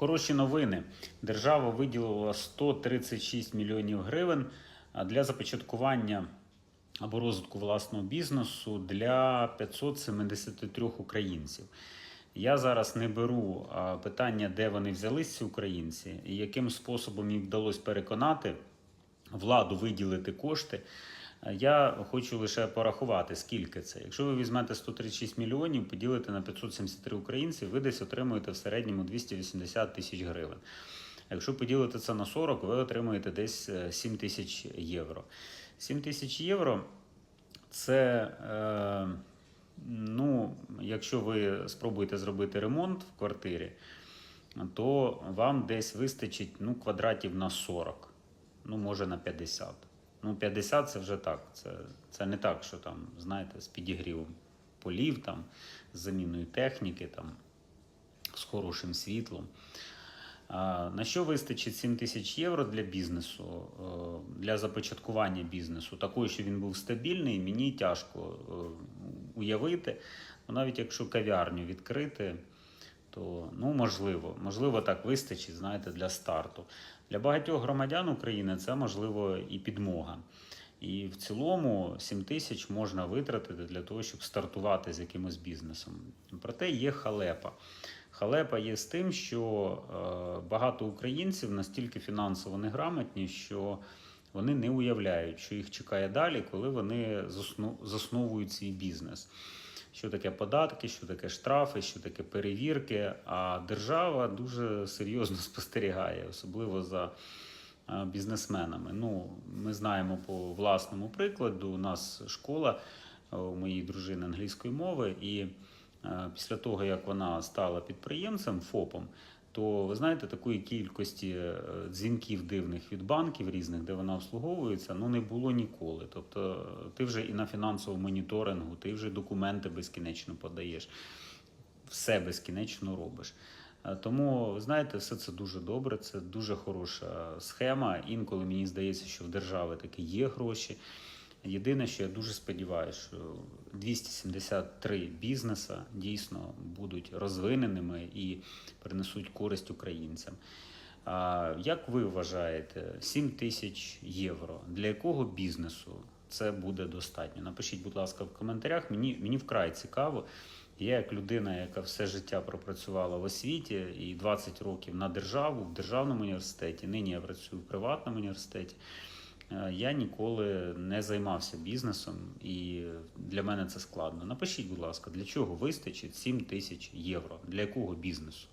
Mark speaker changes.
Speaker 1: Хороші новини. Держава виділила 136 мільйонів гривень для започаткування або розвитку власного бізнесу для 573 українців. Я зараз не беру питання, де вони взялись ці українці, і яким способом їм вдалося переконати владу виділити кошти. Я хочу лише порахувати, скільки це. Якщо ви візьмете 136 мільйонів, поділите на 573 українців, ви десь отримуєте в середньому 280 тисяч гривень. Якщо поділити це на 40, ви отримуєте десь е, 7 тисяч євро. 7 тисяч євро це, е, ну, якщо ви спробуєте зробити ремонт в квартирі, то вам десь вистачить ну, квадратів на 40, ну, може на 50. Ну, 50 це вже так. Це, це не так, що там, знаєте, з підігрівом полів, там, з заміною техніки, там, з хорошим світлом. А, На що вистачить 7 тисяч євро для бізнесу, е, для започаткування бізнесу, такої, що він був стабільний, мені тяжко е, уявити. Ну, Навіть якщо кав'ярню відкрити, то ну, можливо, можливо, так вистачить, знаєте, для старту. Для багатьох громадян України це можливо і підмога. І в цілому 7 тисяч можна витратити для того, щоб стартувати з якимось бізнесом. Проте є халепа. Халепа є з тим, що е, багато українців настільки фінансово неграмотні, що вони не уявляють, що їх чекає далі, коли вони засновують свій бізнес. Що таке податки, що таке штрафи, що таке перевірки. А держава дуже серйозно спостерігає, особливо за е, бізнесменами. Ну, ми знаємо по власному прикладу. У нас школа е, у моїй дружини англійської мови, і е, після того, як вона стала підприємцем ФОПом, то ви знаєте, такої кількості е, дзвінків дивних від банків різних, де вона обслуговується, ну не було ніколи. Тобто, е, ти вже і на фінансовому моніторингу, ти вже документи безкінечно подаєш, все безкінечно робиш. Е, Тому, ви знаєте, все це дуже добре, це дуже хороша схема. Інколи мені здається, що в держави таки є гроші. Єдине, що я дуже сподіваюся, що 273 бізнеса дійсно будуть розвиненими і принесуть користь українцям. А як ви вважаєте, 7 тисяч євро для якого бізнесу це буде достатньо? Напишіть, будь ласка, в коментарях. Мені, мені вкрай цікаво. Я як людина, яка все життя пропрацювала в освіті і 20 років на державу в державному університеті. Нині я працюю в приватному університеті. Е, Я ніколи не займався бізнесом, і для мене це складно. Напишіть, будь ласка, для чого вистачить 7 тисяч євро? Для якого бізнесу?